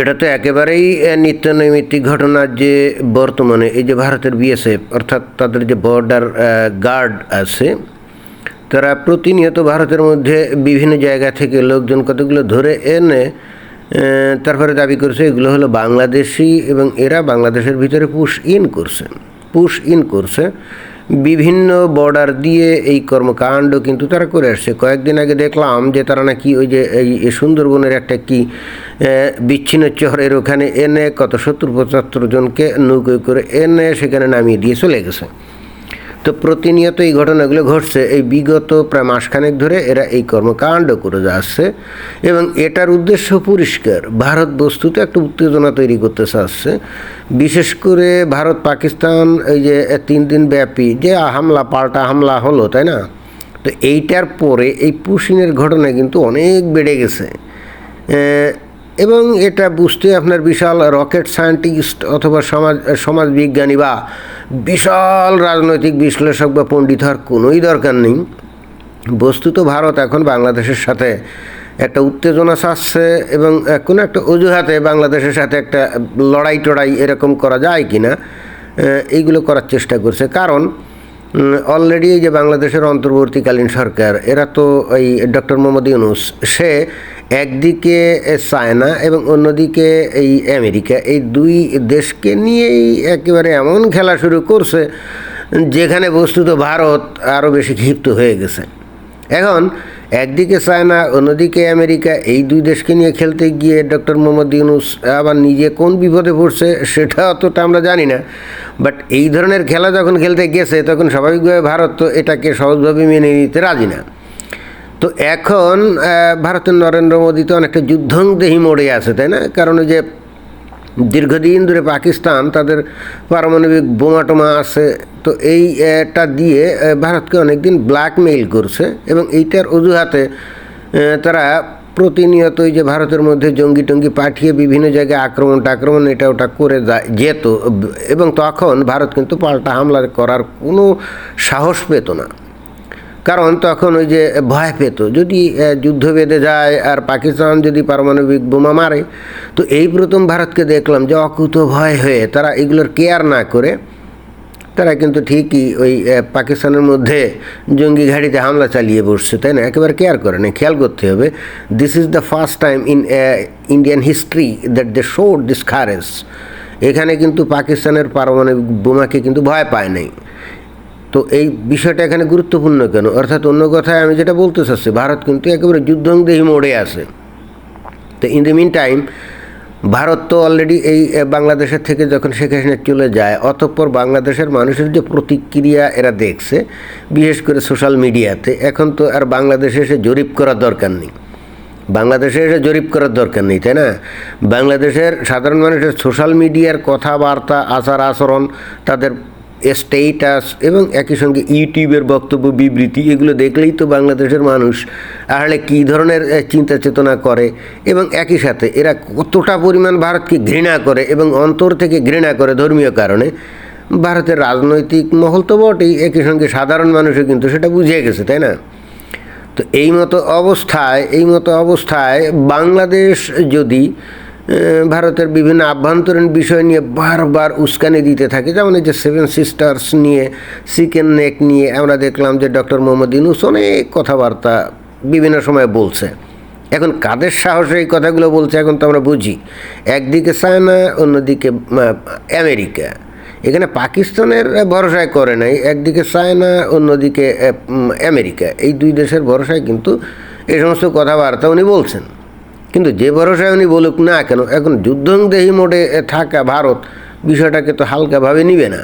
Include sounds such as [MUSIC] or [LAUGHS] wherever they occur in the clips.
এটা তো একেবারেই আহ, নিত্যনৈমিত্তিক ঘটনা যে বর্তমানে এই যে ভারতের বিএসএফ অর্থাৎ তাদের যে বর্ডার গার্ড আছে তারা প্রতিনিয়ত ভারতের মধ্যে বিভিন্ন জায়গা থেকে লোকজন কতগুলো ধরে এনে তারপরে দাবি করছে এগুলো হলো বাংলাদেশি এবং এরা বাংলাদেশের ভিতরে পুশ ইন করছে পুশ ইন করছে। বিভিন্ন বর্ডার দিয়ে এই কর্মকাণ্ড কিন্তু তারা করে আসছে। কয়েকদিন আগে দেখলাম যে তারা নাকি ওই যে এই সুন্দরবনের একটা কি বিচ্ছিন্ন চহরের ওখানে এনে কত সত্তর পঁচাত্তর জনকে নৌকোয় করে এনে সেখানে নামিয়ে দিয়ে চলে গেছে। তো প্রতিনিয়ত এই ঘটনাগুলো ঘটছে। এই বিগত প্রায় মাসখানেক ধরে এরা এই কর্মকাণ্ড করে যাচ্ছে এবং এটার উদ্দেশ্য পরিষ্কার। ভারত বস্তুতে একটা উত্তেজনা তৈরি করতে চাচ্ছে। বিশেষ করে ভারত পাকিস্তান এই যে তিন দিন ব্যাপী যে হামলা, পাল্টা হামলা হলো, তাই না? তো এইটার পরে এই পুশিনের ঘটনা কিন্তু অনেক বেড়ে গেছে। এবং এটা বুঝতে আপনার বিশাল রকেট সায়েন্টিস্ট অথবা সমাজ সমাজবিজ্ঞানী বা বিশাল রাজনৈতিক বিশ্লেষক বা পণ্ডিত হওয়ার কোনোই দরকার নেই। বস্তুত ভারত এখন বাংলাদেশের সাথে একটা উত্তেজনা চাচ্ছে এবং কোনো একটা অজুহাতে বাংলাদেশের সাথে একটা লড়াই টড়াই এরকম করা যায় কি না এইগুলো করার চেষ্টা করছে। কারণ অলরেডি এই যে বাংলাদেশের অন্তর্বর্তীকালীন সরকার, এরা তো এই ডক্টর মোহাম্মদ ইউনুস, সে একদিকে চায়না এবং অন্যদিকে এই আমেরিকা। এই দুই দেশকে নিয়েই একেবারে এমন খেলা শুরু করছে, যেখানে বস্তুত ভারত আরও বেশি ক্ষিপ্ত হয়ে গেছে। এখন একদিকে চায়না, অন্যদিকে আমেরিকা, এই দুই দেশকে নিয়ে খেলতে গিয়ে ডক্টর মোহাম্মদ ইউনুস আবার নিজে কোন বিপদে পড়ছে সেটা অতটা আমরা জানি না। বাট এই ধরনের খেলা যখন খেলতে গেছে, তখন স্বাভাবিকভাবে ভারত তো এটাকে সহজভাবে মেনে নিতে রাজি না। তো এখন ভারতের নরেন্দ্র মোদী তো অনেকটা যুদ্ধংদেহী মোড়ে আছে, তাই না? কারণ ওই যে দীর্ঘদিন ধরে পাকিস্তান তাদের পারমাণবিক বোমা টোমা আছে, তো এইটা দিয়ে ভারতকে অনেকদিন ব্ল্যাকমেইল করছে এবং এইটার অজুহাতে তারা প্রতিনিয়ত ওই যে ভারতের মধ্যে জঙ্গি টঙ্গি পাঠিয়ে বিভিন্ন জায়গায় আক্রমণ টাক্রমণ এটা ওটা করে যেত, এবং তখন ভারত কিন্তু পাল্টা হামলা করার কোনো সাহস পেত না। কারণ তখন ওই যে ভয় পেত, যদি যুদ্ধ বেঁধে যায় আর পাকিস্তান যদি পারমাণবিক বোমা মারে, তো এই প্রথম ভারতকে দেখলাম যে অকুত ভয় হয়ে তারা এগুলোর কেয়ার না করে, তারা কিন্তু ঠিকই ওই পাকিস্তানের মধ্যে জঙ্গি ঘাড়িতে হামলা চালিয়ে বসছে, তাই না? একেবারে কেয়ার করে না, খেয়াল করতে হবে। This is the first time in Indian history that they showed this খারেস এখানে কিন্তু পাকিস্তানের পারমাণবিক বোমাকে কিন্তু ভয় পায় নাই। তো এই বিষয়টা এখানে গুরুত্বপূর্ণ কেন? অর্থাৎ অন্য কথায় আমি যেটা বলতে চাচ্ছি, ভারত কিন্তু একেবারে যুদ্ধংদেহী মোড়ে আছে। তো in the mean time Bharat তো অলরেডি এই বাংলাদেশের থেকে যখন শেখ হাসিনা চলে যায়, অতঃপর বাংলাদেশের মানুষের যে প্রতিক্রিয়া এরা দেখছে, বিশেষ করে সোশ্যাল মিডিয়াতে এখন তো আর বাংলাদেশে এসে জরিপ করার দরকার নেই। বাংলাদেশে এসে জরিপ করার দরকার নেই, তাই না? বাংলাদেশের সাধারণ মানুষের সোশ্যাল মিডিয়ার কথাবার্তা আচার আচরণ তাদের স্টেটাস এবং একই সঙ্গে ইউটিউবের বক্তব্য, বিবৃতি, এগুলো দেখলেই তো বাংলাদেশের মানুষ আসলে কী ধরনের চিন্তা চেতনা করে? এবং একই সাথে এরা কতটা পরিমাণ ভারতকে ঘৃণা করে এবং অন্তর থেকে ঘৃণা করে ধর্মীয় কারণে? ভারতের রাজনৈতিক মহল তো বটেই, একই সঙ্গে সাধারণ মানুষও কিন্তু সেটা বুঝিয়ে গেছে, তাই না? তো এই মতো অবস্থায়, এই মতো অবস্থায় বাংলাদেশ যদি ভারতের বিভিন্ন আভ্যন্তরীণ বিষয় নিয়ে বারবার উস্কানি দিতে থাকে। যেমন এই যে সেভেন সিস্টার্স নিয়ে চিকেন নেক নিয়ে আমরা দেখলাম যে ডক্টর মোহাম্মদ ইউনুস অনেক কথাবার্তা বিভিন্ন সময় বলছে। এখন কাদের সাহসে এই কথাগুলো বলছে এখন তো আমরা বুঝি। একদিকে চায়না, অন্যদিকে আমেরিকা। এখানে পাকিস্তানের ভরসায় করে নাই, একদিকে চায়না, অন্যদিকে আমেরিকা। এই দুই দেশের ভরসায় কিন্তু এই সমস্ত কথাবার্তা উনি বলছেন। কিন্তু যে ভরসায় উনি বলুক না কেন, এখন যুদ্ধংদেহী মোডে থাকা ভারত বিষয়টাকে তো হালকাভাবে নিবে না।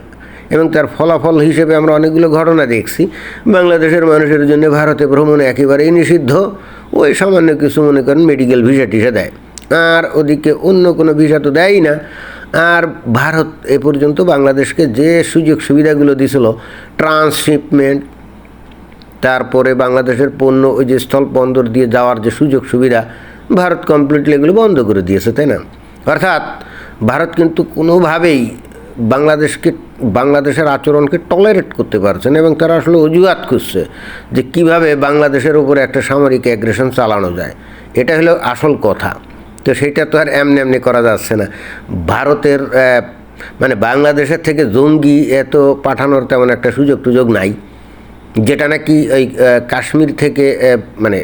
এবং তার ফলাফল হিসেবে আমরা অনেকগুলো ঘটনা দেখছি। বাংলাদেশের মানুষের জন্য ভারতে ভ্রমণ একেবারেই নিষিদ্ধ। ওই সামান্য কিছু মনে করেন মেডিকেল ভিসা টিসা দেয়। আর ওদিকে অন্য কোনো ভিসা তো দেয়ই না। আর ভারত এ পর্যন্ত বাংলাদেশকে যে সুযোগ সুবিধাগুলো দিছিল, ট্রান্সশিপমেন্ট, তারপরে বাংলাদেশের পণ্য ওই যে স্থল বন্দর দিয়ে যাওয়ার যে সুযোগ সুবিধা ভারত কমপ্লিটলি এগুলো বন্ধ করে দিয়েছে, তাই না? অর্থাৎ ভারত কিন্তু কোনোভাবেই বাংলাদেশকে, বাংলাদেশের আচরণকে টলারেট করতে পারছে না এবং তারা আসলে অজুহাত খুঁজছে যে কীভাবে বাংলাদেশের উপরে একটা সামরিক অ্যাগ্রেশন চালানো যায়। এটা হলো আসল কথা। তো সেটা তো আর এমনি এমনি করা যাচ্ছে না। ভারতের মানে বাংলাদেশের থেকে জঙ্গি এত পাঠানোর তেমন একটা সুযোগ টুযোগ নাই। যেটা নাকি ওই কাশ্মীর থেকে মানে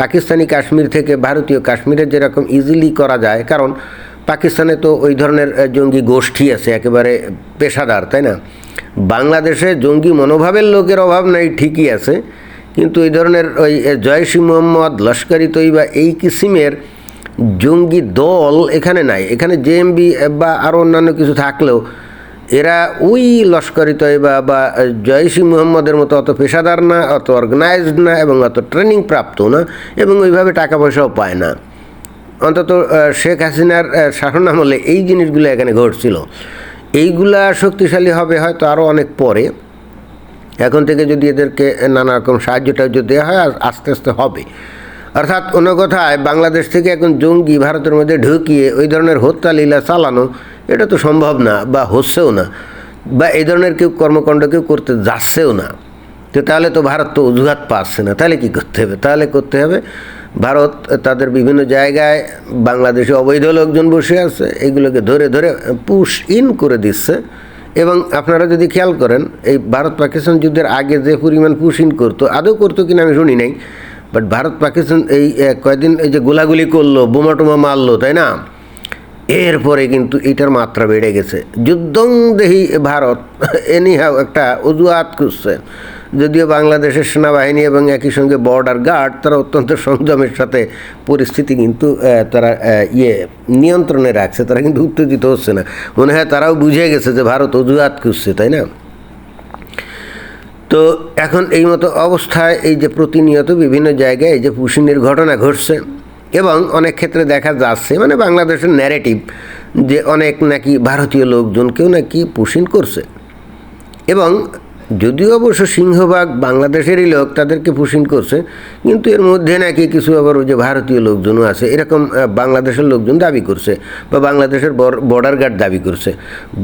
পাকিস্তানি কাশ্মীর থেকে ভারতীয় কাশ্মীরে যেরকম ইজিলি করা যায়, কারণ পাকিস্তানে তো ওই ধরনের জঙ্গি গোষ্ঠী আছে, একেবারে পেশাদার, তাই না? বাংলাদেশে জঙ্গি মনোভাবের লোকের অভাব নাই, ঠিকই আছে, কিন্তু এই ধরনের ওই জয়সী মোহাম্মদ লস্করি তৈবা এই কিসিমের জঙ্গি দল এখানে নাই। এখানে জেএমবি বা আরও অন্যান্য কিছু থাকলেও এরা ওই লস্করি তৈবা বা জয়সী মুহম্মদের মতো অত পেশাদার না, অত অর্গানাইজড না এবং অত ট্রেনিং প্রাপ্ত না এবং ওইভাবে টাকা পয়সাও পায় না। অন্তত শেখ হাসিনার শাসন আমলে এই জিনিসগুলো এখানে ঘটছিল। এইগুলা শক্তিশালী হবে হয়তো আরও অনেক পরে। এখন থেকে যদি এদেরকে নানা রকম সাহায্য টাহায্য দেওয়া হয়, আস্তে আস্তে হবে। অর্থাৎ অন্য কথায় বাংলাদেশ থেকে এখন জঙ্গি ভারতের মধ্যে ঢুকিয়ে ওই ধরনের হত্যা লীলা চালানো, এটা তো সম্ভব না বা হচ্ছেও না বা এই ধরনের কেউ কর্মকাণ্ড কেউ করতে যাচ্ছেও না। তো তাহলে তো ভারত তো অজুহাত পাচ্ছে না, তাহলে কি করতে হবে? তাহলে করতে হবে ভারত তাদের বিভিন্ন জায়গায় বাংলাদেশে অবৈধ লোকজন বসে আছে, এগুলোকে ধরে ধরে পুশ ইন করে দিচ্ছে। এবং আপনারা যদি খেয়াল করেন, এই ভারত পাকিস্তান যুদ্ধের আগে যে পরিমাণ পুশ ইন করতো, আদৌ করতো কিনা আমি শুনি নাই। বাট ভারত পাকিস্তান এই কয়েকদিন এই যে গোলাগুলি করল, বোমা টোমা মারলো, তাই না? এরপরে কিন্তু এটার মাত্রা বেড়ে গেছে। যুদ্ধং দেহি ভারত এনিহাও একটা অজুহাত খুঁজছে। যদিও বাংলাদেশের সেনাবাহিনী এবং একই সঙ্গে বর্ডার গার্ড তারা অত্যন্ত সংযমের সাথে পরিস্থিতি কিন্তু তারা ইয়ে নিয়ন্ত্রণে রাখছে। তারা কিন্তু উত্তেজিত হচ্ছে না। মনে হয় তারাও বুঝে গেছে যে ভারত অজুহাত খুঁজছে, তাই না? তো এখন এই মতো অবস্থায় এই যে প্রতিনিয়ত বিভিন্ন জায়গায় এই যে পুষিনির ঘটনা ঘটছে এবং অনেক ক্ষেত্রে দেখা যাচ্ছে মানে বাংলাদেশের ন্যারেটিভ যে অনেক নাকি ভারতীয় লোকজন কেউ নাকি পুষিন করছে। এবং যদিও অবশ্য সিংহভাগ বাংলাদেশেরই লোক তাদেরকে পুশিন করছে, কিন্তু এর মধ্যে নাকি কিছু আবার ওই যে ভারতীয় লোকজনও আছে, এরকম বাংলাদেশের লোকজন দাবি করছে বা বাংলাদেশের বর্ডার গার্ড দাবি করছে।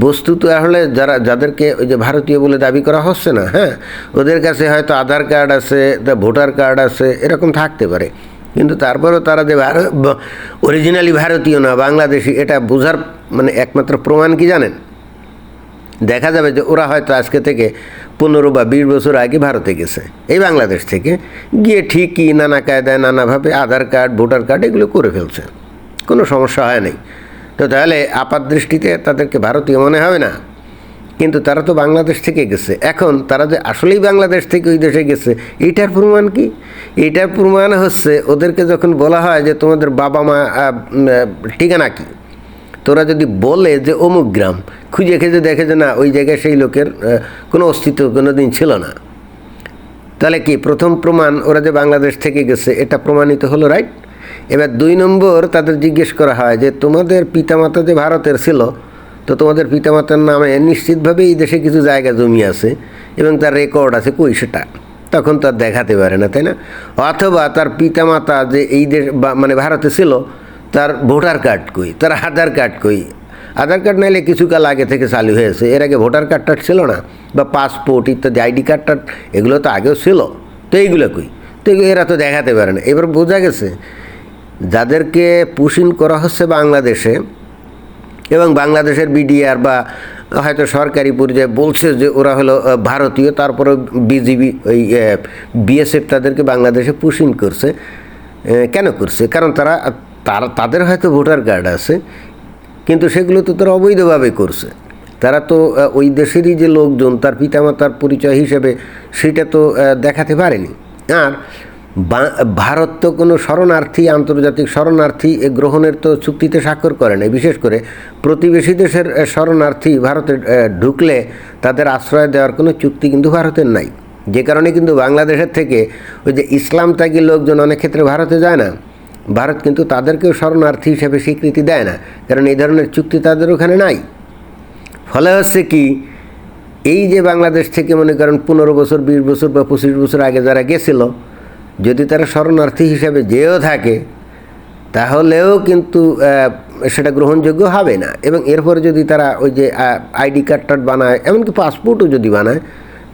বস্তুত আসলে যারা, যাদেরকে ওই যে ভারতীয় বলে দাবি করা হচ্ছে না হ্যাঁ? ওদের কাছে হয়তো আধার কার্ড আছে, তা ভোটার কার্ড আছে, এরকম থাকতে পারে। কিন্তু তারপরেও তারা যে অরিজিনালি ভারতীয় না, বাংলাদেশি, এটা বোঝার মানে একমাত্র প্রমাণ কি জানেন? দেখা যাবে যে ওরা হয়তো আজকে থেকে পনেরো বা বিশ বছর আগে ভারতে গেছে। এই বাংলাদেশ থেকে গিয়ে ঠিকই নানা কায়দায়, নানাভাবে আধার কার্ড, ভোটার কার্ড এগুলো করে ফেলছে। কোনো সমস্যা হয় নাই। তো তাহলে আপাত দৃষ্টিতে তাদেরকে ভারতীয় মনে হবে না। কিন্তু তারা তো বাংলাদেশ থেকে গেছে। এখন তারা যে আসলেই বাংলাদেশ থেকে ওই দেশে গেছে এইটার প্রমাণ কি? এইটার প্রমাণ হচ্ছে ওদেরকে যখন বলা হয় যে তোমাদের বাবা মা ঠিকানা কী? তোরা যদি বলে যে অমুক গ্রাম, খুঁজে খুঁজে দেখে যে না, ওই জায়গায় সেই লোকের কোনো অস্তিত্ব কোনো দিন ছিল না। তাহলে কি প্রথম প্রমাণ ওরা যে বাংলাদেশ থেকে গেছে, এটা প্রমাণিত হলো রাইট এবার দুই নম্বর তাদের জিজ্ঞেস করা হয় যে, তোমাদের পিতামাতা যে ভারতের ছিল, তো তোমাদের পিতামাতার নামে নিশ্চিতভাবে এই দেশে কিছু জায়গা জমি আছে এবং তার রেকর্ড আছে কই সেটা তখন তার দেখাতে পারে না, তাই না? অথবা তার পিতামাতা যে এই দেশ মানে ভারতে ছিল তার ভোটার কার্ড কই, তার আধার কার্ড কই? আধার কার্ড নাইলে কিছু কাল আগে থেকে চালু হয়েছে এর আগে ভোটার কার্ডটা ছিল না, বা পাসপোর্ট ইত্যাদি, আইডি কার্ডটা, এগুলো তো আগেও ছিল। তো এইগুলো কই? তো এরা তো দেখাতে পারে না। এবার বোঝা গেছে, যাদেরকে পুশিন করা হচ্ছে বাংলাদেশে, এবং বাংলাদেশের বিডিআর বা হয়তো সরকারি পর্যায়ে বলছে যে ওরা হলো ভারতীয়, তারপরে বিজিবি ওই বিএসএফ তাদেরকে বাংলাদেশে পুশিন করছে। কেন করছে? কারণ তারা তারা, তাদের হয়তো ভোটার কার্ড আছে, কিন্তু সেগুলো তো তারা অবৈধভাবে করছে। তারা তো ওই দেশেরই যে লোকজন, তার পিতামাতার পরিচয় হিসেবে সেটা তো দেখাতে পারেনি। আর ভারত তো কোনো শরণার্থী, আন্তর্জাতিক শরণার্থী এ গ্রহণের তো চুক্তিতে স্বাক্ষর করে না বিশেষ করে প্রতিবেশী দেশের শরণার্থী ভারতে ঢুকলে তাদের আশ্রয় দেওয়ার কোনো চুক্তি কিন্তু ভারতের নাই। যে কারণে কিন্তু বাংলাদেশের থেকে ওই যে ইসলাম ত্যাগী লোকজন অনেক ক্ষেত্রে ভারতে যায় না। ভারত কিন্তু তাদেরকেও শরণার্থী হিসেবে স্বীকৃতি দেয় না। কারণ এই ধরনের চুক্তি তাদের ওখানে নাই। ফলে হচ্ছে কি, এই যে বাংলাদেশ থেকে মনে করেন পনেরো বছর, বিশ বছর বা পঁচিশ বছর আগে যারা গেছিল, যদি তারা শরণার্থী হিসাবে যেও থাকে, তাহলেও কিন্তু সেটা গ্রহণযোগ্য হবে না। এবং এরপরে যদি তারা ওই যে আইডি কার্ড টার্ড বানায়, এমনকি পাসপোর্টও যদি বানায়,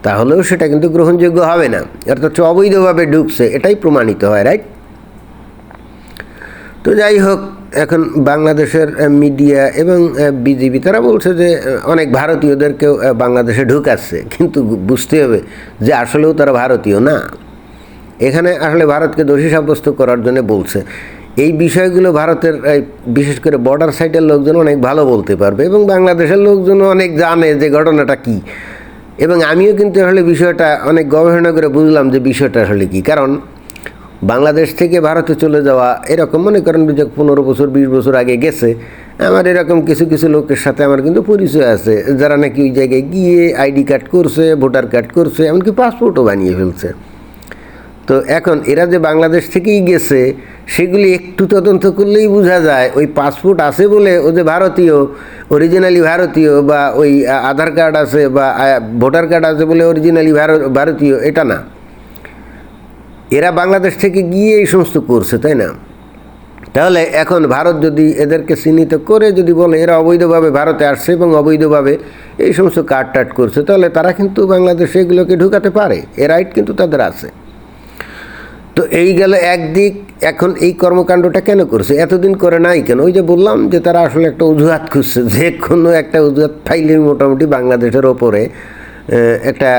তাহলেও সেটা কিন্তু গ্রহণযোগ্য হবে না। অর্থাৎ অবৈধভাবে ঢুকছে, এটাই প্রমাণিত হয় রাইট তো যাই হোক, এখন বাংলাদেশের মিডিয়া এবং বিজেপি তারা বলছে যে অনেক ভারতীয়দেরকেও বাংলাদেশে ঢুকাচ্ছে। কিন্তু বুঝতে হবে যে আসলেও তারা ভারতীয় না। এখানে আসলে ভারতকে দোষী সাব্যস্ত করার জন্য বলছে। এই বিষয়গুলো ভারতের বিশেষ করে বর্ডার সাইডের লোকজন অনেক ভালো বলতে পারবে এবং বাংলাদেশের লোকজন অনেক জানে যে ঘটনাটা কী। এবং আমিও কিন্তু আসলে বিষয়টা অনেক গবেষণা করে বুঝলাম যে বিষয়টা আসলে কী। কারণ বাংলাদেশ থেকে ভারতে চলে যাওয়া এরকম মনে করেন যে পনেরো বছর, বিশ বছর আগে গেছে। আমার এরকম কিছু কিছু লোকের সাথে আমার কিন্তু পরিচয় আছে, যারা নাকি ওই জায়গায় গিয়ে আইডি কার্ড করছে, ভোটার কার্ড করছে, এমনকি পাসপোর্টও বানিয়ে ফেলছে। তো এখন এরা যে বাংলাদেশ থেকেই গেছে, সেগুলি একটু তদন্ত করলেই বোঝা যায়, ওই পাসপোর্ট আছে বলে ও যে ভারতীয় অরিজিনালি ভারতীয় বা ওই আধার কার্ড আছে বা ভোটার কার্ড আছে বলে অরিজিনালি ভারতীয়, এটা না। এরা বাংলাদেশ থেকে গিয়ে এই সমস্ত করছে, তাই না? তাহলে এখন ভারত যদি এদেরকে চিহ্নিত করে যদি বলে এরা অবৈধভাবে ভারতে আসছে এবং অবৈধভাবে এই সমস্ত কাট টাট করছে, তাহলে তারা কিন্তু বাংলাদেশে এগুলোকে ঢুকাতে পারে। এ রাইট কিন্তু তাদের আছে। তো এই গেল একদিক, এখন এই কর্মকাণ্ডটা কেন করছে? এতদিন করে নাই কেন? ওই যে বললাম যে তারা আসলে একটা অজুহাত খুঁজছে, যে কোনো একটা অজুহাত ফাইলে মোটামুটি বাংলাদেশের ওপরে একটা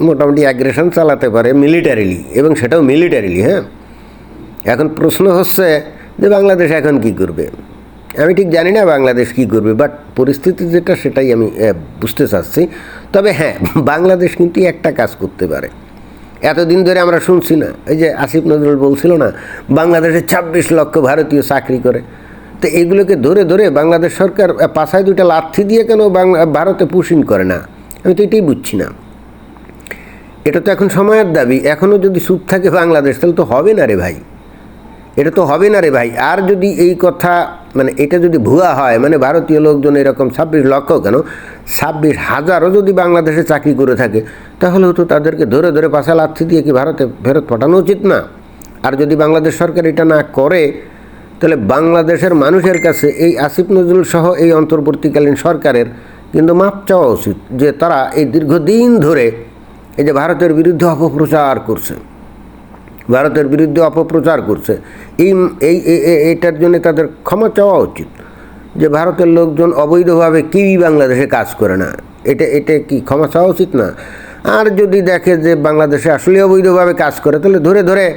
মোটামুটি অ্যাগ্রেশন চালাতে পারে মিলিটারিলি এবং সেটাও মিলিটারিলি হ্যাঁ? এখন প্রশ্ন হচ্ছে যে বাংলাদেশ এখন কি করবে? আমি ঠিক জানি না বাংলাদেশ কি করবে বাট পরিস্থিতি যেটা সেটাই আমি বুঝতে চাচ্ছি। তবে হ্যাঁ [LAUGHS] বাংলাদেশ কিন্তু একটা কাজ করতে পারে। এতদিন ধরে আমরা শুনছি না, এই যে আসিফ নজরুল বলছিল না, বাংলাদেশে ছাব্বিশ লক্ষ ভারতীয় চাকরি করে। তো এগুলোকে ধরে ধরে বাংলাদেশ সরকার পাছায় দুটা লাথি দিয়ে কেন বাংলা, ভারতে পুশিং করে না? আমি তো এটাই বুঝছি না। এটা তো এখন সময়ের দাবি। এখনও যদি সুদ থাকে বাংলাদেশ, তাহলে তো হবে না রে ভাই। এটা তো হবে না রে ভাই। আর যদি এই কথা মানে এটা যদি ভুয়া হয় মানে ভারতীয় লোকজন এরকম ছাব্বিশ লক্ষ কেন? ছাব্বিশ হাজারও যদি বাংলাদেশে চাকরি করে থাকে তাহলেও তো তাদেরকে ধরে ধরে পাশা লাথি দিয়ে কি ভারতে ফেরত পাঠানো উচিত না? আর যদি বাংলাদেশ সরকার এটা না করে, তাহলে বাংলাদেশের মানুষের কাছে এই আসিফ নজরুল সহ এই অন্তর্বর্তীকালীন সরকারের কিন্তু মাপ চাওয়া উচিত যে তারা এই দীর্ঘদিন ধরে এই যে ভারতের বিরুদ্ধে অপপ্রচার করছে, ভারতের বিরুদ্ধে অপপ্রচার করছে, এই এই, এ- এ- এটার জন্য তাদের ক্ষমা চাওয়া উচিত যে ভারতের লোকজন অবৈধভাবে কেউই বাংলাদেশে কাজ করে না। এটা এটা কি ক্ষমা চাওয়া উচিত না? আর যদি দেখে যে বাংলাদেশে আসলে অবৈধভাবে কাজ করে, তাহলে ধরে ধরে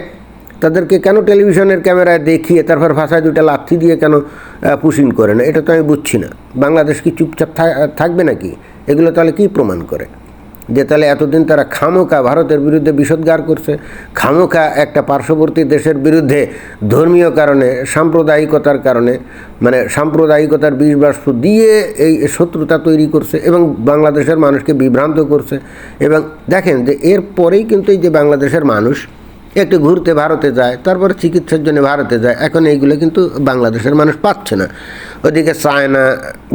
তাদেরকে কেন টেলিভিশনের ক্যামেরায় দেখিয়ে তারপর ভাষায় দুটা লাথি দিয়ে কেন পুশিং করে না? এটা তো আমি বুঝছি না। বাংলাদেশ কি চুপচাপ থাকবে নাকি? এগুলো তাহলে কি প্রমাণ করে? যে তাহলে এতদিন তারা খামোকা ভারতের বিরুদ্ধে বিষোদ্গার করছে খামোকা একটা পার্শ্ববর্তী দেশের বিরুদ্ধে ধর্মীয় কারণে, সাম্প্রদায়িকতার কারণে মানে সাম্প্রদায়িকতার বিষ বাষ্প দিয়ে এই শত্রুতা তৈরি করছে এবং বাংলাদেশের মানুষকে বিভ্রান্ত করছে। এবং দেখেন যে এর পরেই কিন্তু এই যে বাংলাদেশের মানুষ একটু ঘুরতে ভারতে যায়, তারপরে চিকিৎসার জন্য ভারতে যায়, এখন এইগুলো কিন্তু বাংলাদেশের মানুষ পাচ্ছে না। ওদিকে চায়না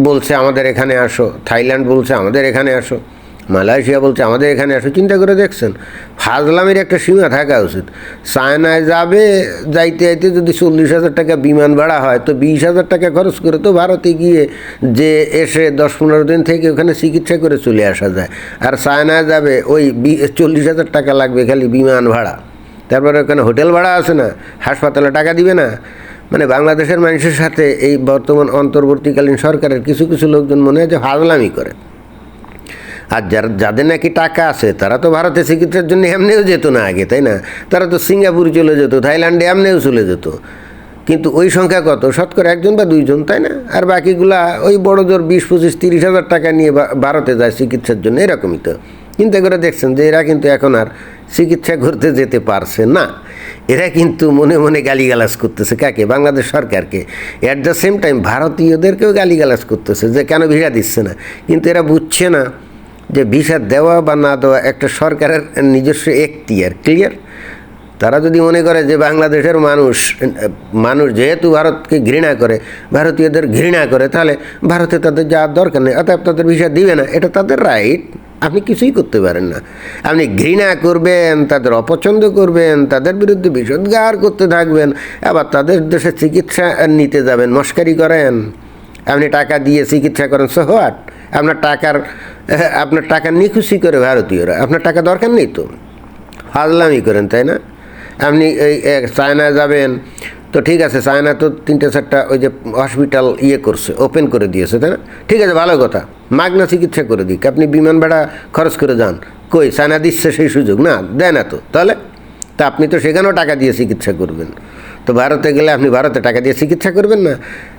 বলছে আমাদের এখানে আসো, থাইল্যান্ড বলছে আমাদের এখানে আসো। মালয়েশিয়া বলছে, আমাদের এখানে আসো চিন্তা করে দেখছেন? ফাজলামের একটা সীমা থাকা উচিত। চায়নায় যাবে, যাইতে যাইতে যদি চল্লিশ হাজার টাকা বিমান ভাড়া হয়, তো বিশ হাজার টাকা খরচ করে তো ভারতে গিয়ে যে এসে দশ পনেরো দিন থেকে ওখানে চিকিৎসা করে চলে আসা যায়। আর চায়নায় যাবে, ওই চল্লিশ হাজার টাকা লাগবে খালি বিমান ভাড়া। তারপরে ওখানে হোটেল ভাড়া আছে না, হাসপাতালে টাকা দিবে না। মানে বাংলাদেশের মানুষের সাথে এই বর্তমান অন্তর্বর্তীকালীন সরকারের কিছু কিছু লোকজন মনে হয় যে ফাজলামি করে। আর যারা যাদের নাকি টাকা আছে, তারা তো ভারতে চিকিৎসার জন্য এমনিও যেত না আগে, তাই না? তারা তো সিঙ্গাপুর চলে যেত, থাইল্যান্ডে এমনিও চলে যেত। কিন্তু ওই সংখ্যা কত? শতকরা একজন বা দুইজন, তাই না? আর বাকিগুলা ওই বড় জোর বিশ, পঁচিশ, তিরিশ হাজার টাকা নিয়ে ভারতে যায় চিকিৎসার জন্য, এরকমই তো। চিন্তা করে দেখছেন যে এরা কিন্তু এখন আর চিকিৎসা করতে যেতে পারছে না। এরা কিন্তু মনে মনে গালিগালাজ করতেছে কাকে? বাংলাদেশ সরকারকে। অ্যাট দ্য সেম টাইম ভারতীয়দেরকেও গালিগালাজ করতেছে যে কেন ভিসা দিচ্ছে না? কিন্তু এরা বুঝছে না যে ভিসা দেওয়া বা না দেওয়া একটা সরকারের নিজস্ব এখতিয়ার ক্লিয়ার তারা যদি মনে করে যে বাংলাদেশের মানুষ মানুষ যেহেতু ভারতকে ঘৃণা করে, ভারতীয়দের ঘৃণা করে, তাহলে ভারতে তাদের যাওয়ার দরকার নেই, অতএব তাদের ভিসা দিবে না, এটা তাদের রাইট আপনি কিছুই করতে পারেন না। আপনি ঘৃণা করবেন, তাদের অপছন্দ করবেন, তাদের বিরুদ্ধে বিষোদ্গার করতে থাকবেন, আবার তাদের দেশে চিকিৎসা নিতে যাবেন, মস্কারি করেন। আপনি টাকা দিয়ে চিকিৎসা করেন সো হোয়াট আপনার টাকার, আপনার টাকা নিখুশি করে ভারতীয়রা, আপনার টাকা দরকার নেই তো। ফাজলামি করেন, তাই না? আপনি এই চায়না যাবেন, তো ঠিক আছে, চায়না তো তিনটে চারটা ওই যে হসপিটাল ইয়ে করছে ওপেন করে দিয়েছে, তাই না? ঠিক আছে, ভালো কথা। মাগনা চিকিৎসা করে দিক। আপনি বিমান ভাড়া খরচ করে যান। কই? চায়না দিচ্ছে সেই সুযোগ, না, দেয় না তো। তাহলে? তা আপনি তো সেখানেও টাকা দিয়ে চিকিৎসা করবেন। তো ভারতে গেলে আপনি ভারতে টাকা দিয়ে চিকিৎসা করবেন না।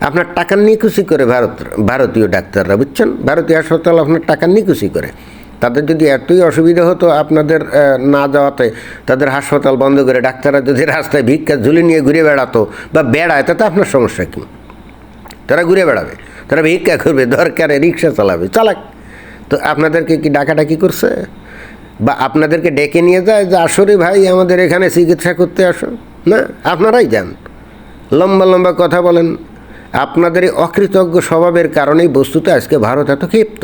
আপনার টাকা নিকুচি করে ভারত, ভারতীয় ডাক্তাররা, বুঝছেন? ভারতীয় হাসপাতাল আপনার টাকা নিকুচি করে। তাদের যদি এতই অসুবিধা হতো আপনাদের না যাওয়াতে, তাদের হাসপাতাল বন্ধ করে ডাক্তাররা যদি রাস্তায় ভিক্ষা ঝুলি নিয়ে ঘুরে বেড়াতো বা বেড়ায়, তাতে আপনার সমস্যা কী? তারা ঘুরে বেড়াবে। তারা ভিক্ষা করবে, দরকারে রিক্সা চালাবে, চালাক। তো আপনাদেরকে কি ডাকাডাকি করছে? বা আপনাদেরকে ডেকে নিয়ে যায় যে আসরে ভাই, আমাদের এখানে চিকিৎসা করতে আসো। না, আপনারাই যান লম্বা লম্বা কথা বলেন। আপনাদের এই অকৃতজ্ঞ স্বভাবের কারণেই বস্তুত আজকে ভারত এত ক্ষিপ্ত।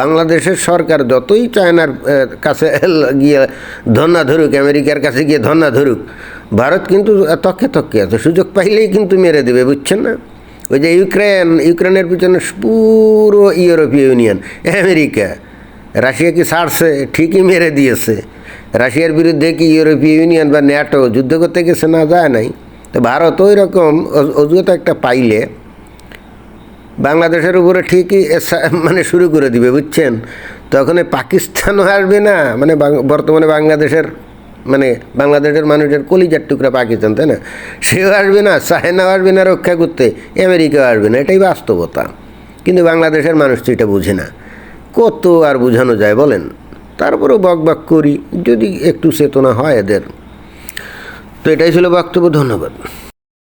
বাংলাদেশের সরকার যতই চায়নার কাছে গিয়ে ধন্না ধরুক, আমেরিকার কাছে গিয়ে ধন্না ধরুক, ভারত কিন্তু তককে তককে আছে। সুযোগ পাইলেই কিন্তু মেরে দেবে, বুঝছেন না? ওই যে ইউক্রেন, ইউক্রেনের পিছনে পুরো ইউরোপীয় ইউনিয়ন, আমেরিকা, রাশিয়া কি ছাড়ছে? ঠিকই মেরে দিয়েছে। রাশিয়ার বিরুদ্ধে কি ইউরোপীয় ইউনিয়ন বা ন্যাটো যুদ্ধ করতে গেছে? না, যায় নাই। তো ভারত ওই রকম অজুহাত একটা পাইলে বাংলাদেশের উপরে ঠিকই মানে শুরু করে দিবে, বুঝছেন? তখন পাকিস্তানও আসবে না। মানে বর্তমানে বাংলাদেশের মানে বাংলাদেশের মানুষের কলিজার টুকরা পাকিস্তান, তাই না? সেও আসবে না, চায়নাও আসবে না রক্ষা করতে, আমেরিকাও আসবে না। এটাই বাস্তবতা। কিন্তু বাংলাদেশের মানুষ তো এটা বুঝে না। কত আর বোঝানো যায় বলেন? তারপরেও বক বক করি যদি একটু চেতনা হয় এদের। তো এটাই ছিল বক্তব্য ধন্যবাদ।